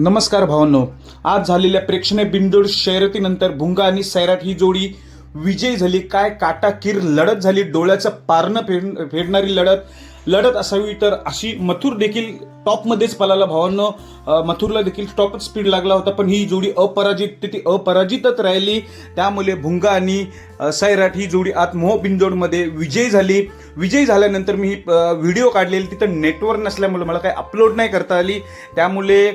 नमस्कार भावांनो. आज झालेल्या प्रेक्षणीय बिंदोड शर्यतीनंतर भुंगा आणि सैराट ही जोडी विजयी झाली. काय काटाकीर लढत झाली. डोळ्याचं पारणं फेड फेडणारी लढत लढत असावी तर अशी मथुर देखील टॉपमध्येच पलाला भावांनो. मथुरला देखील टॉपच स्पीड लागला होता पण ही जोडी अपराजित तिथे अपराजितच राहिली. त्यामुळे भुंगा आणि सैराट ही जोडी आत मोह बिंदोडमध्ये विजयी झाली. विजयी झाल्यानंतर मी व्हिडिओ काढलेली तिथं नेटवर्क नसल्यामुळे मला काही अपलोड नाही करता आली. त्यामुळे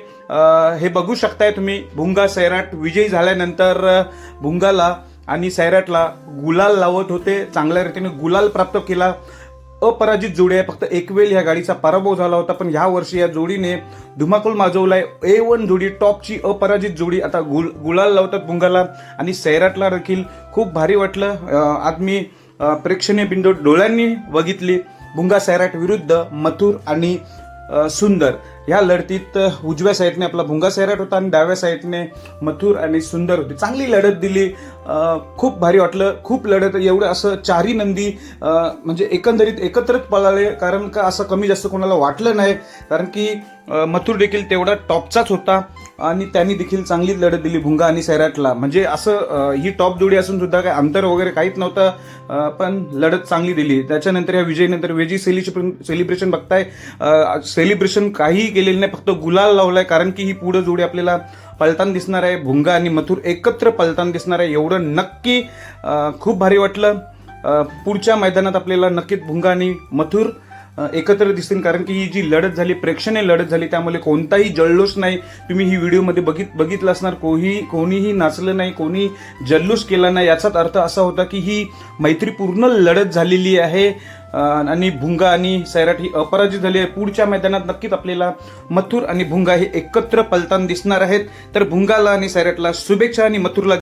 हे बघू शकताय तुम्ही भुंगा सैराट विजयी झाल्यानंतर भुंगाला आणि सैराटला गुलाल लावत होते. चांगल्या रीतीने गुलाल प्राप्त केला. अपराजित जोडी आहे फक्त एक वेळ ह्या गाडीचा पराभव झाला होता पण ह्या वर्षी या जोडीने धुमाकूल माजवलाय. ए वन जोडी टॉपची अपराजित जोडी. आता गुल गुलाल लावतात भुंगाला आणि सैराटला देखील खूप भारी वाटलं. आज मी प्रेक्षणीय बिंदू डोळ्यांनी बघितली. भुंगा सैराट विरुद्ध मथुर आणि सुंदर. ह्या लढतीत उजव्या साईडने आपला भुंगा सैराट होता आणि डाव्या साईडने मथुर आणि सुंदर होती. चांगली लढत दिली. खूप भारी वाटलं. खूप लढत एवढं असं चारही नंदी म्हणजे एकंदरीत एकत्रच पळाले. कारण का असं कमी जास्त कोणाला वाटलं नाही. कारण की मथुर देखील तेवढा टॉपचाच होता. आणि त्यांनी देखील चांगलीच लढत दिली भुंगा आणि सैराटला. म्हणजे असं ही टॉप जोडी असून सुद्धा काय अंतर वगैरे काहीच नव्हतं पण लढत चांगली दिली. त्याच्यानंतर या विजयीनंतर वेजी सेलिब्रेशन सेलिब्रेशन बघताय. सेलिब्रेशन काहीही केलेलं नाही फक्त गुलाल लावलाय कारण की ही पुढं जोडी आपल्याला पलताना दिसणार आहे. भुंगा आणि मथुर एकत्र पलताना दिसणार आहे. एवढं नक्की खूप भारी वाटलं. पुढच्या मैदानात आपल्याला नक्कीच भुंगा आणि मथुर एकत्र दिसतील. कारण की ही जी लढत झाली प्रेक्षणीय लढत झाली त्यामुळे कोणताही जल्लोष नाही. तुम्ही ही व्हिडिओमध्ये बघित बघितलं असणार कोणी कोणीही नाचलं नाही कोणी जल्लोष केला नाही. याचाच अर्थ असा होता की ही मैत्रीपूर्ण लढत झालेली आहे. आणि भुंगा आणि सैराट ही अपराजित झाली आहे. पुढच्या मैदानात नक्कीच आपल्याला मथुर आणि भुंगा हे एकत्र पलताना दिसणार आहेत. तर भुंगाला आणि सैराटला शुभेच्छा आणि मथुरला